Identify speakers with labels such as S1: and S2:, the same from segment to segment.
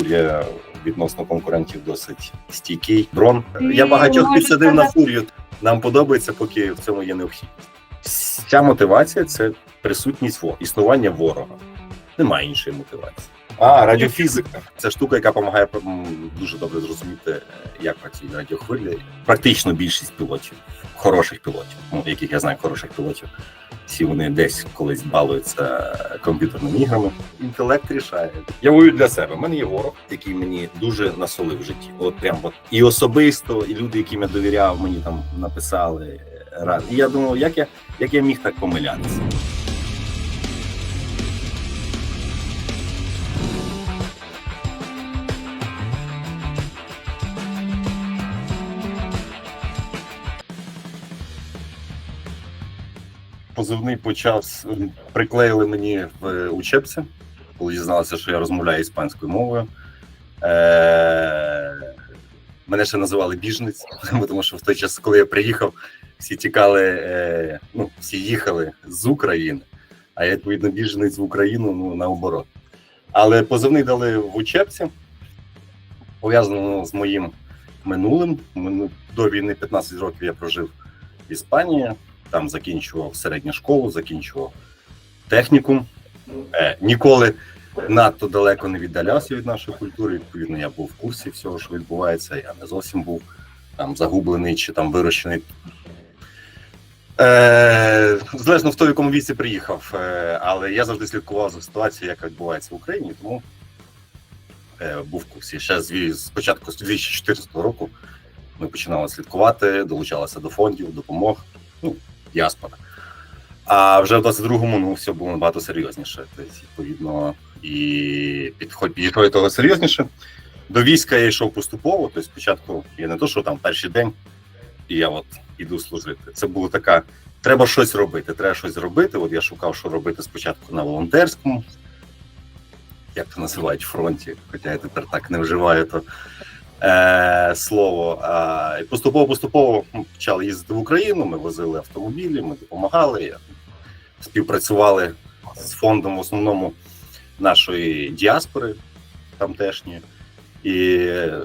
S1: фурія відносно конкурентів досить стійкий. Дрон. Я багатьох підсадив на фурію. Нам подобається, поки в цьому є необхідність. Ця мотивація це присутність во існування ворога. Немає іншої мотивації. А, радіофізика це штука, яка допомагає дуже добре зрозуміти, як працюють радіохвилі. Практично більшість пілотів, хороших пілотів, ну яких я знаю, хороших пілотів. Всі вони десь колись балуються комп'ютерними іграми. Інтелект рішає. Я воюю для себе. У мене є ворог, який мені дуже насолив в житті. От прям от і особисто, і люди, яким я довіряв, мені там написали. І я думав, як я як я міг так помилятися. Позивний почав приклеїли мені в учебці, коли дізналися, що я розмовляю іспанською мовою. Е- мене ще називали біженець, тому що в той час, коли я приїхав, всі тікали, е- ну, всі їхали з України, а я відповідно біженець в Україну, ну наоборот. Але позивний дали в учебці, пов'язано з моїм минулим. До війни 15 років я прожив в Іспанії там закінчував середню школу, закінчував технікум. Е, ніколи надто далеко не віддалявся від нашої культури. Відповідно, я був в курсі всього, що відбувається. Я не зовсім був там загублений чи там вирощений. Е, залежно в той, в якому віці приїхав. Е, але я завжди слідкував за ситуацією, яка відбувається в Україні, тому е, був в курсі. Ще з, з початку 2014 року ми починали слідкувати, долучалися до фондів, допомог. Діаспора. А вже в 22-му ну, все було набагато серйозніше. Тобто, відповідно, і підходь підійшло до того серйозніше. До війська я йшов поступово. Тобто, спочатку я не то, що там перший день, і я от іду служити. Це було така: треба щось робити, треба щось робити. От я шукав, що робити спочатку на волонтерському, як то називають фронті, хоча я тепер так не вживаю то е, слово. А, і поступово поступово ми почали їздити в Україну. Ми возили автомобілі, ми допомагали, співпрацювали з фондом в основному нашої діаспори тамтешньої і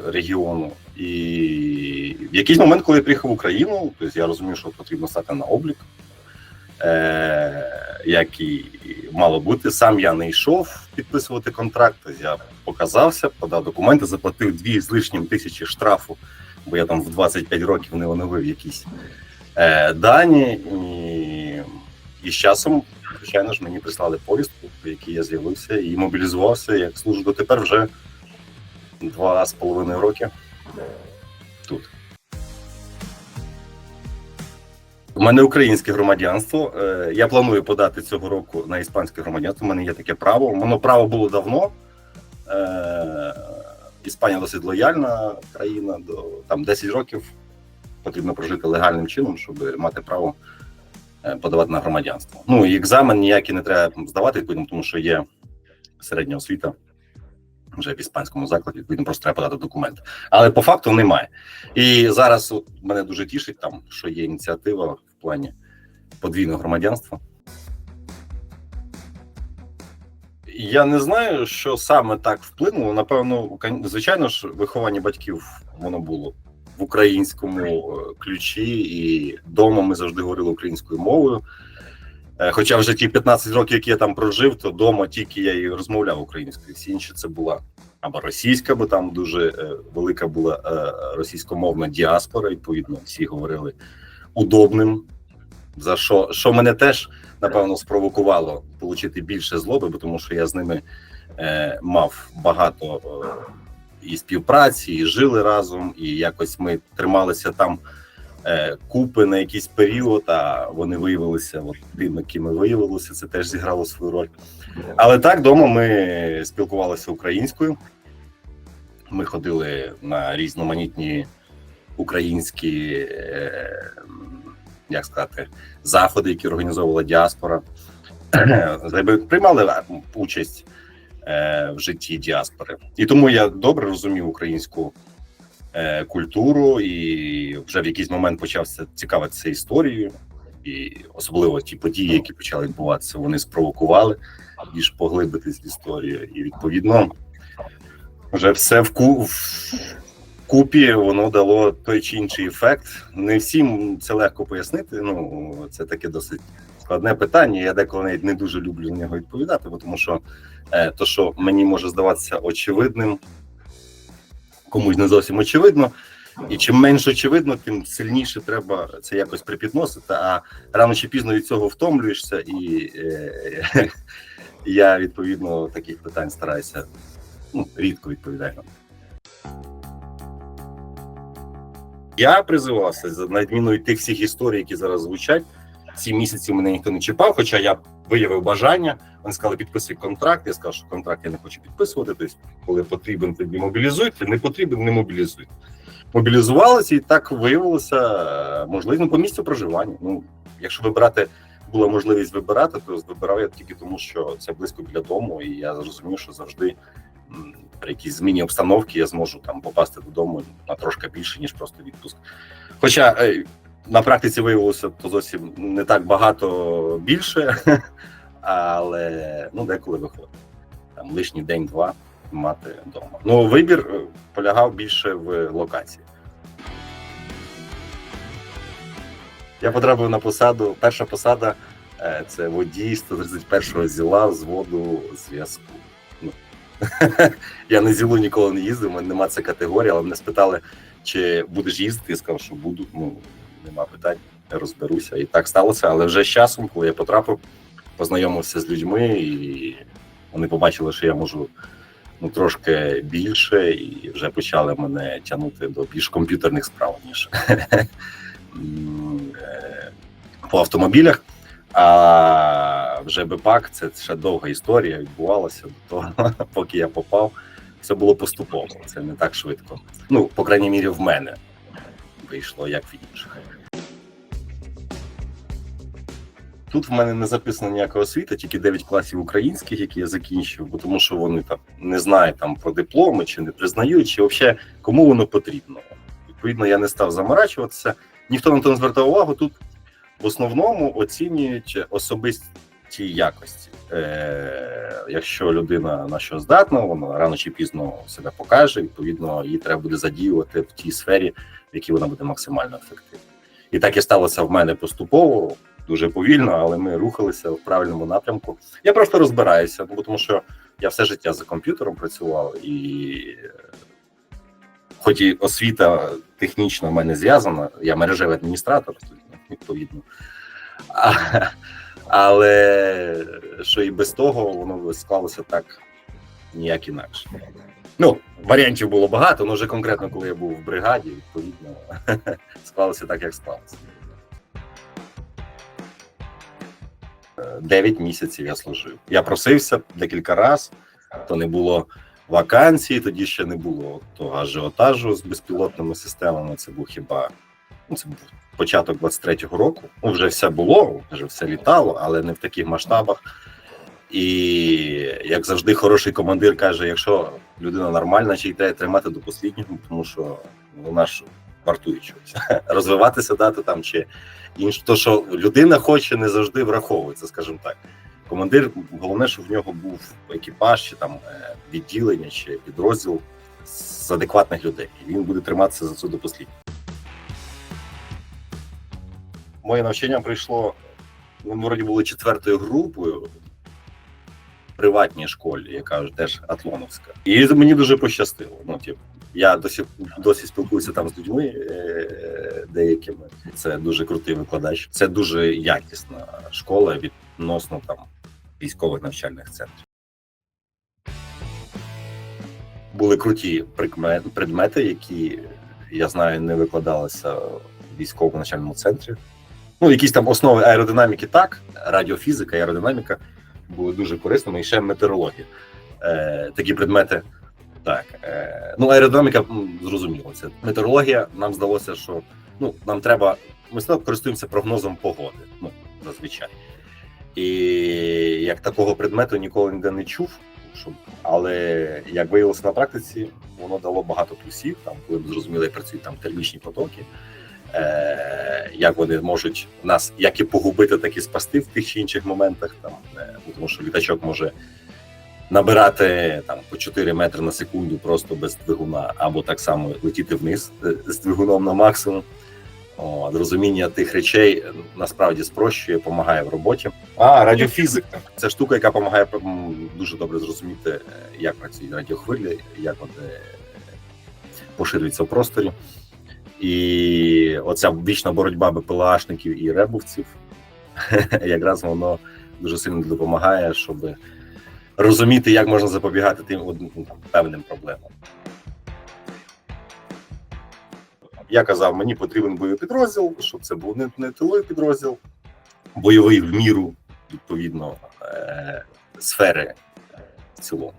S1: регіону. І в якийсь момент, коли я приїхав в Україну, тобто я розумів, що потрібно стати на облік. Е, як і мало бути, сам я не йшов підписувати контракт. Я показався, подав документи, заплатив дві з лишнім тисячі штрафу, бо я там в 25 років не оновив якісь е, дані. І, і з часом, звичайно ж, мені прислали повістку, по якій я з'явився і мобілізувався як служу дотепер вже два з половиною роки тут. Мене українське громадянство. Е, Я планую подати цього року на іспанське громадянство. У мене є таке право. Воно право було давно. Е, Іспанія досить лояльна країна. До там 10 років потрібно прожити легальним чином, щоб мати право е, подавати на громадянство. Ну і екзамен ніякий не треба здавати, відповідно, тому що є середня освіта вже в іспанському закладі. Відповідно, просто треба подати документ. Але по факту немає. І зараз от мене дуже тішить, там що є ініціатива плані подвійного громадянства. Я не знаю, що саме так вплинуло. Напевно, звичайно ж, виховання батьків воно було в українському е, ключі, і вдома ми завжди говорили українською мовою. Е, Хоча вже ті 15 років, які я там прожив, то вдома тільки я і розмовляв українською. Всі інші це була або російська, бо там дуже е, велика була російськомовна діаспора. Відповідно, всі говорили удобним. За що, що мене теж напевно спровокувало отримати більше злоби, бо тому що я з ними е, мав багато е, і співпраці, і жили разом, і якось ми трималися там е, купи на якийсь період, а вони виявилися от тими, якими виявилися. Це теж зіграло свою роль. Але так, вдома ми спілкувалися українською. Ми ходили на різноманітні українські, е, як сказати, заходи, які організовувала діаспора. Приймали участь е, в житті діаспори. І тому я добре розумів українську е, культуру і вже в якийсь момент почався цікавитися історією. І особливо ті події, які почали відбуватися, вони спровокували більш поглибитись в історію. І відповідно Вже все в, ку... в купі воно дало той чи інший ефект. Не всім це легко пояснити. Ну, це таке досить складне питання. Я деколи навіть не дуже люблю на нього відповідати, бо тому що е, то, що мені може здаватися очевидним, комусь не зовсім очевидно. І чим менш очевидно, тим сильніше треба це якось припідносити. А рано чи пізно від цього втомлюєшся, і е, я відповідно таких питань стараюся ну, рідко відповідаю. Я призивався на відміну від тих всіх історій, які зараз звучать. Ці місяці мене ніхто не чіпав, хоча я виявив бажання. Вони сказали, підписуй контракт. Я сказав, що контракт я не хочу підписувати. Тобто, коли потрібен, тоді мобілізуйте, не потрібен, не мобілізуйте. Мобілізувалися, і так виявилося е, можливо ну, по місцю проживання. Ну, якщо вибирати була можливість вибирати, то вибирав я тільки тому, що це близько біля дому, і я зрозумів, що завжди при якійсь зміні обстановки я зможу там попасти додому на трошки більше, ніж просто відпуск. Хоча е, на практиці виявилося то зовсім не так багато більше, але ну деколи виходить. Там лишній день-два мати вдома. Ну, вибір е, полягав більше в локації. Я потрапив на посаду. Перша посада е, це водій 131-го зіла з воду зв'язку. Я на зілу ніколи не їздив, у мене нема це категорії, але мене спитали, чи будеш їздити. Я сказав, що буду. Ну, нема питань, розберуся. І так сталося. Але вже з часом, коли я потрапив, познайомився з людьми, і вони побачили, що я можу ну, трошки більше, і вже почали мене тягнути до більш комп'ютерних справ, ніж е, по автомобілях. А вже БПАК це ще довга історія відбувалася до того, поки я попав. Все було поступово, це не так швидко. Ну, по крайній мірі, в мене вийшло, як в інших. Тут в мене не записано ніякого освіти, тільки 9 класів українських, які я закінчив, бо тому що вони там не знають там про дипломи, чи не признають, чи взагалі кому воно потрібно. Відповідно, я не став заморачуватися. Ніхто на то не звертав увагу. Тут в основному оцінюють особисті якості. Е, якщо людина на що здатна, вона рано чи пізно себе покаже. Відповідно, її треба буде задіювати в тій сфері, в якій вона буде максимально ефективна. І так і сталося в мене поступово, дуже повільно, але ми рухалися в правильному напрямку. Я просто розбираюся, ну, бо тому що я все життя за комп'ютером працював, і хоч і освіта технічно в мене зв'язана, я мережевий адміністратор, відповідно. Але що і без того воно склалося так ніяк інакше. Ну, варіантів було багато, але вже конкретно, коли я був в бригаді, відповідно, склалося так, як склалося. Дев'ять місяців я служив. Я просився декілька разів, то не було вакансій, тоді ще не було того ажіотажу з безпілотними системами. Це був хіба ну, це був початок 23-го року. Ну, вже все було, вже все літало, але не в таких масштабах. І як завжди, хороший командир каже: якщо людина нормальна, чи й треба тримати до посліднього, тому що вона ж вартує чогось. Розвиватися дати там чи інше. То, що людина хоче, не завжди враховується, скажімо так. Командир, головне, щоб в нього був екіпаж, чи там е, відділення, чи підрозділ з адекватних людей. І він буде триматися за це до посліднього. Моє навчання прийшло. Ми вроді були четвертою групою в приватній школі, яка теж Атлоновська. І мені дуже пощастило. Ну, типу, я досі досі спілкуюся там з людьми е, деякими. Це дуже крутий викладач. Це дуже якісна школа відносно там військових навчальних центрів. Були круті предмети, які я знаю, не викладалися в військовому навчальному центрі. Ну, якісь там основи аеродинаміки, так, радіофізика, аеродинаміка були дуже корисними, і ще метеорологія. Е, такі предмети. Так, е, ну аеродинаміка зрозуміло. Це метеорологія. Нам здалося, що ну нам треба. Ми користуємося прогнозом погоди. Ну зазвичай. І як такого предмету ніколи ніде не чув. Але як виявилося на практиці, воно дало багато плюсів. Там, коли ми зрозуміли, як працюють там термічні потоки, е, як вони можуть нас як і погубити, так і спасти в тих чи інших моментах. Там, е, тому що літачок може набирати там по 4 метри на секунду просто без двигуна, або так само летіти вниз е, з двигуном на максимум. От, розуміння тих речей е, насправді спрощує, допомагає в роботі. А, радіофізика це штука, яка допомагає дуже добре зрозуміти, е, як працюють радіохвилі, як вони поширюються в просторі. І оця вічна боротьба БПЛАшників і ребовців, якраз воно дуже сильно допомагає, щоб розуміти, як можна запобігати тим ну, певним проблемам. Я казав, мені потрібен бойовий підрозділ, щоб це був не, не тиловий підрозділ, бойовий в міру, відповідно, е- сфери в цілому.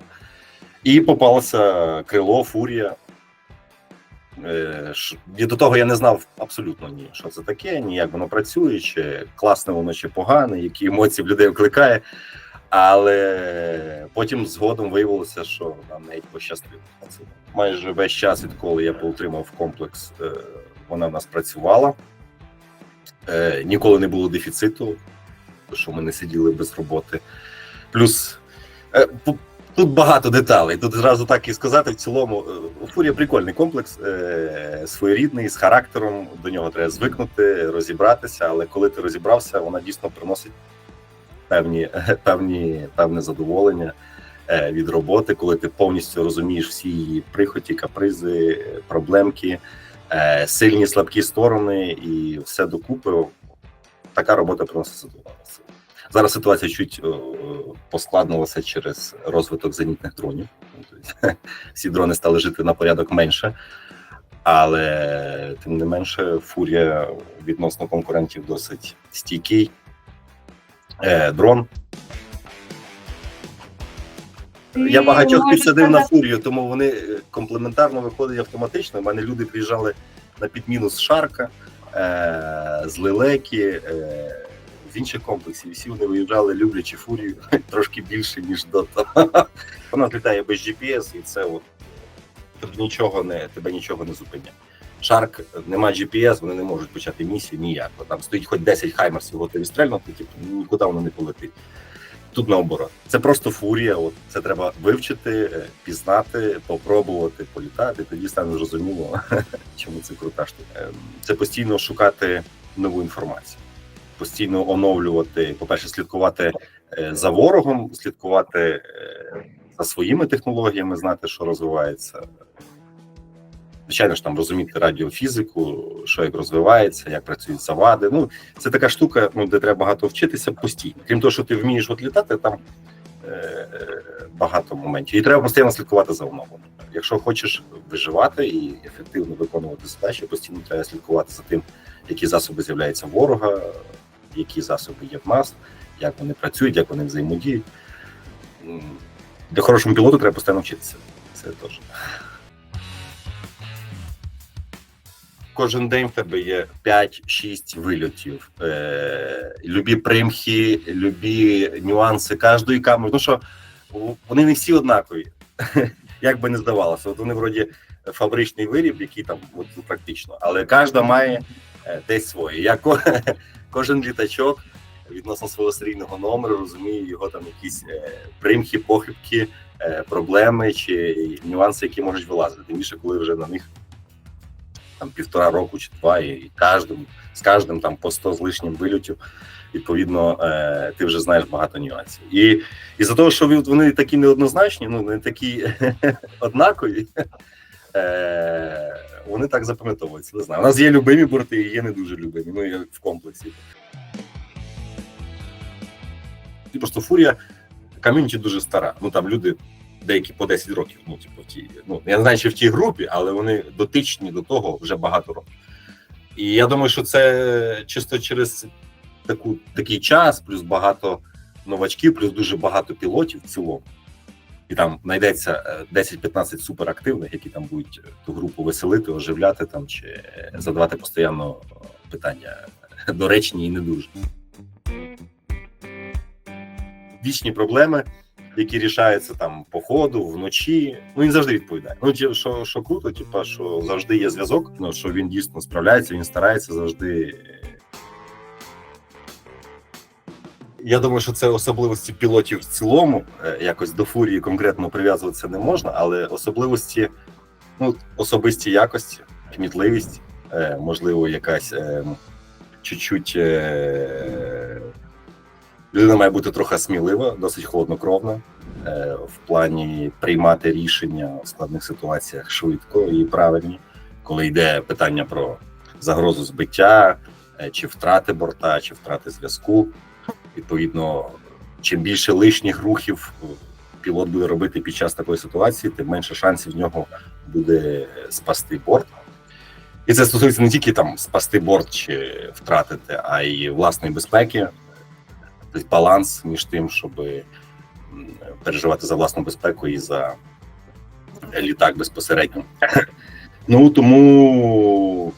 S1: І попалося крило, фурія. Е, до того я не знав абсолютно ні, що це таке, ні як воно працює, чи класне воно, чи погане, які емоції в людей викликає. Але потім згодом виявилося, що нам навіть пощастило. Майже весь час, відколи я поутримав комплекс, е, вона в нас працювала. Е, Ніколи не було дефіциту, що ми не сиділи без роботи. Плюс тут багато деталей. Тут зразу так і сказати. В цілому, е, Фурія прикольний комплекс, е, своєрідний, з характером. До нього треба звикнути, розібратися. Але коли ти розібрався, вона дійсно приносить певні, певні, певне задоволення е, від роботи, коли ти повністю розумієш всі її прихоті, капризи, проблемки, е, сильні слабкі сторони і все докупи. Така робота приносить задоволення. Зараз ситуація чуть е, поскладнилася через розвиток зенітних дронів. Ну, Всі дрони стали жити на порядок менше, але тим не менше, фурія відносно конкурентів досить стійкий е, дрон. Я багатьох підсадив на фурію, тому вони комплементарно виходять автоматично. У мене люди приїжджали на підміну з Шарка, е, з Лелеки, е, з інших комплексів. Всі вони виїжджали, люблячи фурію трошки більше, ніж до того. Вона літає без GPS, і це от нічого не тебе нічого не зупиняє. Шарк нема GPS, вони не можуть почати місію ніяк. Там стоїть хоч 10 хаймерсів готові стрельнути, типу, нікуди воно не полетить. Тут наоборот. Це просто фурія. От це треба вивчити, е, пізнати, попробувати політати. Тоді стане зрозуміло, чому це крута штука. Ем, Це постійно шукати нову інформацію, постійно оновлювати. По-перше, слідкувати е, за ворогом, слідкувати е, за своїми технологіями, знати, що розвивається. Звичайно ж, там розуміти радіофізику, що як розвивається, як працюють завади. Ну, це така штука, ну, де треба багато вчитися постійно. Крім того, що ти вмієш от літати, там е, багато моментів. І треба постійно слідкувати за оновленням. Якщо хочеш виживати і ефективно виконувати задачі, постійно треба слідкувати за тим, які засоби з'являються ворога, які засоби є в нас, як вони працюють, як вони взаємодіють. Для хорошому пілоту треба постійно вчитися. Це теж. Кожен день в тебе є 5-6 вильотів. Е, любі примхи, любі нюанси кожної камери. Ну що вони не всі однакові, як би не здавалося. От вони вроді фабричний виріб, який там от, практично, але кожна має е, десь своє. Я кожен літачок відносно свого серійного номеру розуміє його там якісь е, примхи, похибки, е, проблеми чи нюанси, які можуть вилазити. Тим більше, коли вже на них там півтора року чи два, і кожним з кожним там по 100 з лишнім вильотів. Відповідно, е, ти вже знаєш багато нюансів. І, і за того, що вони такі неоднозначні, ну не такі однакові, е, вони так запам'ятовуються. Не знаю. У нас є любимі борти і є не дуже любимі. Ну як в комплексі. І просто фурія ком'юніті дуже стара. Ну там люди деякі по 10 років. Ну, типу, в тій, ну я не знаю, чи в тій групі, але вони дотичні до того вже багато років. І я думаю, що це чисто через таку, такий час, плюс багато новачків, плюс дуже багато пілотів в цілому. І там знайдеться е, 10-15 суперактивних, які там будуть ту групу веселити, оживляти там чи е, задавати постійно питання доречні і не дуже. Вічні проблеми, які рішаються там по ходу, вночі. Ну він завжди відповідає. Ну що, що круто, типа, що завжди є зв'язок, ну що він дійсно справляється, він старається завжди. Я думаю, що це особливості пілотів в цілому. Е, Якось до фурії конкретно прив'язуватися не можна, але особливості, ну, особисті якості, кмітливість, е, можливо, якась е, чуть-чуть. Людина має бути трохи смілива, досить холоднокровна е, в плані приймати рішення в складних ситуаціях швидко і правильні, коли йде питання про загрозу збиття, е, чи втрати борта, чи втрати зв'язку. Відповідно, чим більше лишніх рухів е, пілот буде робити під час такої ситуації, тим менше шансів в нього буде спасти борт. І це стосується не тільки там спасти борт чи втратити, а й власної безпеки, тобто баланс між тим, щоб переживати за власну безпеку і за літак безпосередньо. Ну тому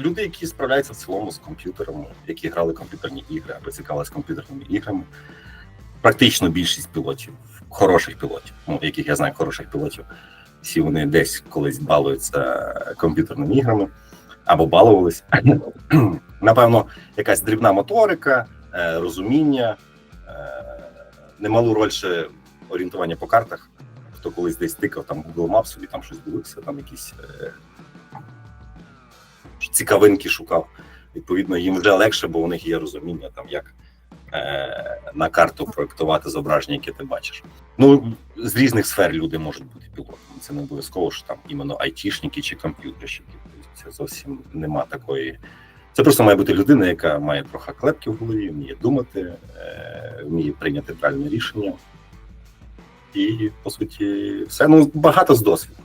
S1: люди, які справляються в цілому з комп'ютерами, які грали комп'ютерні ігри або цікавилися комп'ютерними іграми, практично більшість пілотів, хороших пілотів, ну яких я знаю, хороших пілотів, всі вони десь колись балуються комп'ютерними іграми або балувались. Напевно, якась дрібна моторика, е, розуміння, е, немалу роль ще орієнтування по картах. Хто колись десь тикав там Google Maps, собі там щось дивився, там якісь е, цікавинки шукав. Відповідно, їм вже легше, бо у них є розуміння, там як е, на карту проєктувати зображення, яке ти бачиш. Ну, з різних сфер люди можуть бути пілотами. Це не обов'язково, що там іменно айтішники чи комп'ютерщики. Це зовсім нема такої. Це просто має бути людина, яка має трохи клепки в голові, вміє думати, е, вміє прийняти правильне рішення. І, по суті, все ну багато з досвіду.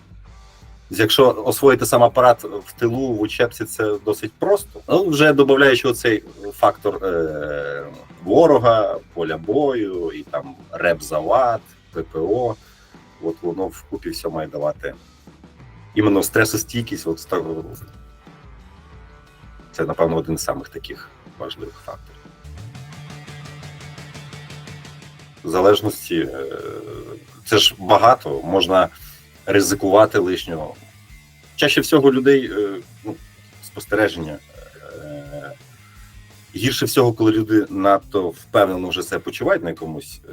S1: Якщо освоїти сам апарат в тилу в учебці, це досить просто. Ну, вже додаючи оцей фактор е- ворога, поля бою і там реп завад, ППО, от воно вкупі все має давати іменно стресостійкість. От, це, напевно, один з самих таких важливих факторів. В залежності, е, це ж багато, можна ризикувати лишнього. Чаще всього людей е, ну, спостереження. е, Гірше всього, коли люди надто впевнено вже себе почувають на якомусь е,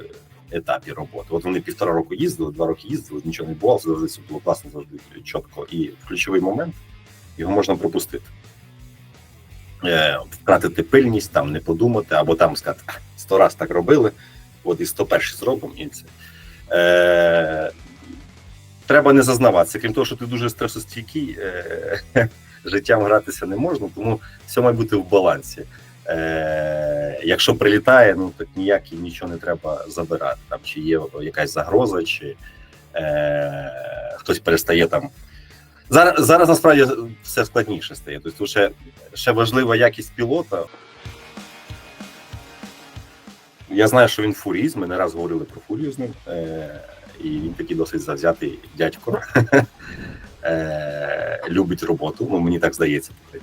S1: етапі роботи. От вони півтора року їздили, два роки їздили, нічого не було, завжди все було класно, завжди чітко. І ключовий момент його можна пропустити. Втратити пильність, там не подумати, або там сказати, сто раз так робили, от і сто перший зробимо, і це. Е, треба не зазнаватися. Крім того, що ти дуже стресостійкий, е, життям гратися не можна, тому все має бути в балансі. Е, якщо прилітає, ну так ніяк і нічого не треба забирати. Там чи є якась загроза, чи е, хтось перестає там. Зараз, зараз насправді все складніше стає. Тобто ще, ще важлива якість пілота. Я знаю, що він фуріст. Ми не раз говорили про фурію з ним. Е, і він такий досить завзятий дядько. е, любить роботу. Ну, мені так здається, по.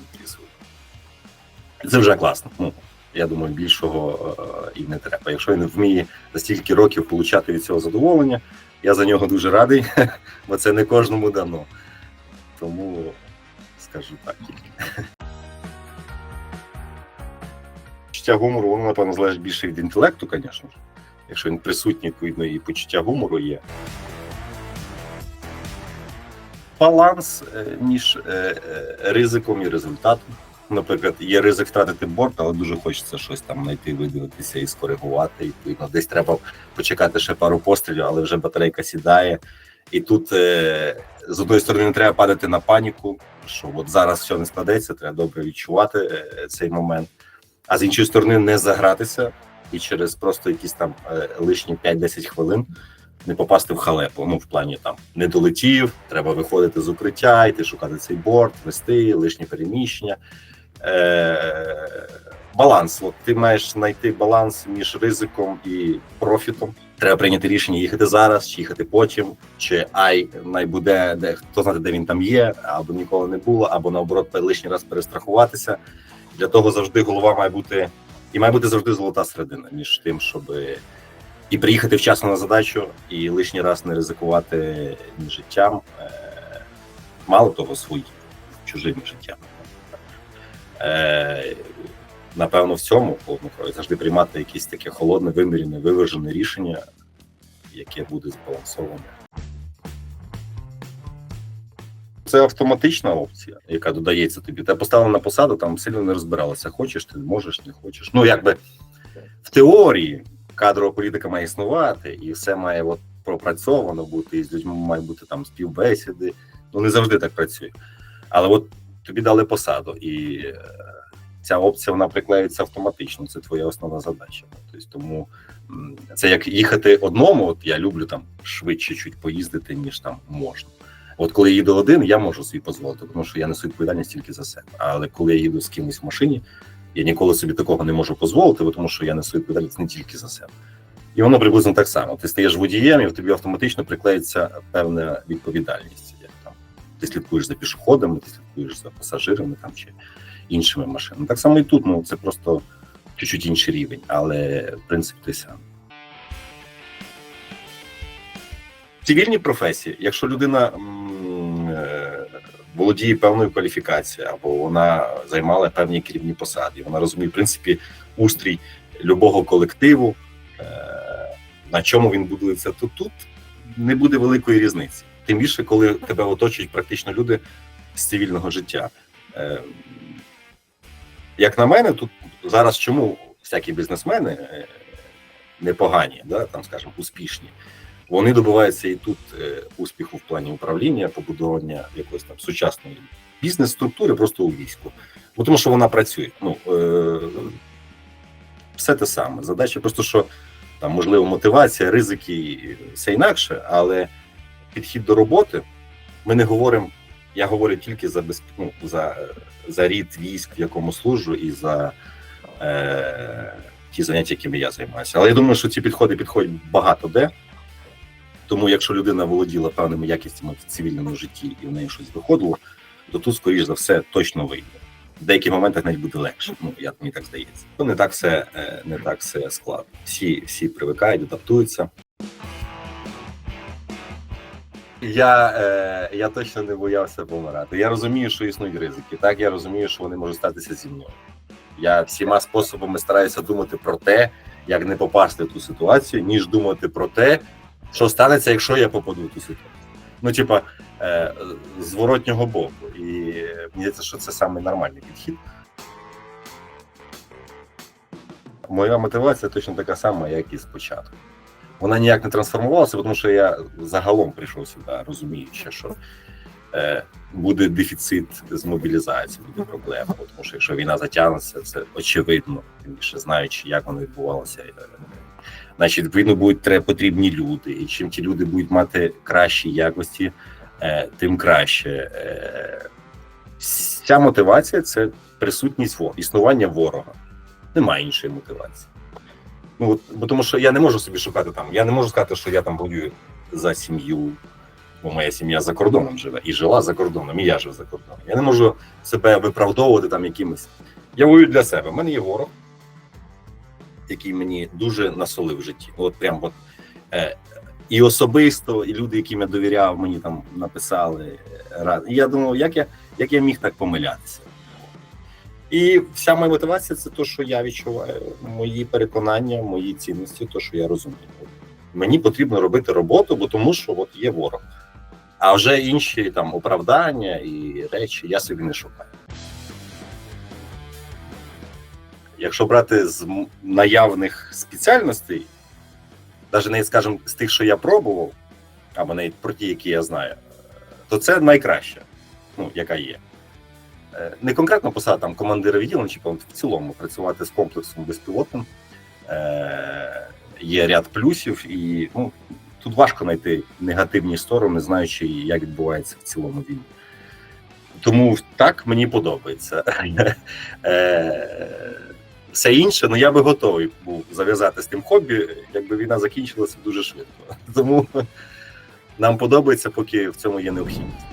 S1: Це вже класно. Ну, я думаю, більшого е, і не треба. Якщо він вміє за стільки років получати від цього задоволення, я за нього дуже радий, бо це не кожному дано. Тому скажу так тільки. Почуття гумору, воно, напевно, залежить більше від інтелекту, звісно. Якщо він присутній, відповідно, і почуття гумору є. Баланс е, між е, е, ризиком і результатом. Наприклад, є ризик втратити борт, але дуже хочеться щось там знайти, видивитися і скоригувати. Відповідно, десь треба почекати ще пару пострілів, але вже батарейка сідає. І тут з одної сторони не треба падати на паніку, що от зараз все не складеться, треба добре відчувати цей момент. А з іншої сторони, не загратися і через просто якісь там е, лишні 5-10 хвилин не попасти в халепу. Ну, в плані там не долетів, треба виходити з укриття, йти шукати цей борт, вести лишні переміщення. Е, баланс. От ти маєш знайти баланс між ризиком і профітом. Треба прийняти рішення їхати зараз, чи їхати потім, чи ай найбуде, де хто знає, де він там є, або ніколи не було, або наоборот лишній раз перестрахуватися. Для того завжди голова має бути і має бути завжди золота середина між тим, щоб і приїхати вчасно на задачу, і лишній раз не ризикувати ні життям, е, мало того, своїм чужим життям. Е, напевно, в цьому холодну кров завжди приймати якесь таке холодне, вимірене, виважене рішення, яке буде збалансоване. Це автоматична опція, яка додається тобі. Тебе поставили на посаду, там сильно не розбиралися. Хочеш, ти можеш, не хочеш. Ну, якби в теорії кадрова політика має існувати, і все має от пропрацьовано бути, і з людьми має бути там співбесіди. Ну не завжди так працює. Але от тобі дали посаду, і е, ця опція вона приклеюється автоматично. Це твоя основна задача. Тобто, тому це як їхати одному. От я люблю там швидше чуть поїздити, ніж там можна. От коли я їду один, я можу собі дозволити, тому що я несу відповідальність тільки за себе. Але коли я їду з кимось в машині, я ніколи собі такого не можу дозволити, тому що я несу відповідальність не тільки за себе. І воно приблизно так само. Ти стаєш водієм, і в тобі автоматично приклеїться певна відповідальність. Там ти слідкуєш за пішоходами, ти слідкуєш за пасажирами там чи іншими машинами. Так само і тут, ну це просто чуть-чуть інший рівень, але принцип той самий. цивільній професії, якщо людина володіє певною кваліфікацією, або вона займала певні керівні посади, вона розуміє в принципі устрій любого колективу, е, на чому він будується, то тут не буде великої різниці. Тим більше, коли тебе оточують практично люди з цивільного життя. Е, Як на мене, тут зараз чому всякі бізнесмени е, непогані, да, там, скажімо, успішні, вони добиваються і тут е, успіху в плані управління, побудування якоїсь там сучасної бізнес-структури просто у війську. Бо тому що вона працює. Ну е, все те саме. Задача просто, що там можливо мотивація, ризики, все інакше, але підхід до роботи ми не говоримо. Я говорю тільки за безп... ну, за, за рід військ, в якому служу, і за е, ті заняття, якими я займаюся. Але я думаю, що ці підходи підходять багато де. Тому, якщо людина володіла певними якістями в цивільному житті і в неї щось виходило, то тут, скоріш за все, точно вийде. В деяких моментах навіть буде легше. Ну я мені так здається. То не так все е, не так все складно. Всі всі привикають, адаптуються. Я, е, я точно не боявся помирати. Я розумію, що існують ризики. Так, я розумію, що вони можуть статися зі мною. Я всіма способами стараюся думати про те, як не попасти в ту ситуацію, ніж думати про те, що станеться, якщо я попаду в ту ситуацію. Ну, типа, е, зворотнього боку. І мені здається, що це саме нормальний підхід. Моя мотивація точно така сама, як і спочатку. Вона ніяк не трансформувалася, тому що я загалом прийшов сюди, розуміючи, що е, буде дефіцит з мобілізації, буде проблема. Тому що якщо війна затягнеться, це очевидно, тим більше знаючи, як воно відбувалося. Е, Значить, відповідно, будуть потрібні люди, і чим ті люди будуть мати кращі якості, е, тим краще. Е, Ця мотивація це присутність існування ворога. Немає іншої мотивації. Ну от, бо тому що я не можу собі шукати там. Я не можу сказати, що я там воюю за сім'ю, бо моя сім'я за кордоном живе і жила за кордоном, і я жив за кордоном. Я не можу себе виправдовувати там якимось. Я воюю для себе. У мене є ворог, який мені дуже насолив в житті. От прям от. Е, і особисто, і люди, яким я довіряв, мені там написали е, раз. І я думав, як я, як я міг так помилятися. І вся моя мотивація це те, що я відчуваю, мої переконання, мої цінності, те, що я розумію. Мені потрібно робити роботу, бо тому що от є ворог. А вже інші там оправдання і речі я собі не шукаю. Якщо брати з наявних спеціальностей, навіть навіть, скажімо, з тих, що я пробував, або навіть про ті, які я знаю, то це найкраще, ну, яка є. Е, Не конкретно посада там командира відділення, чи в цілому працювати з комплексом безпілотним. Е, Є ряд плюсів, і ну, тут важко знайти негативні сторони, знаючи, як відбувається в цілому війні. Тому так мені подобається. Все інше, ну я би готовий був зав'язати з тим хобі, якби війна закінчилася дуже швидко. Тому нам подобається, поки в цьому є необхідність.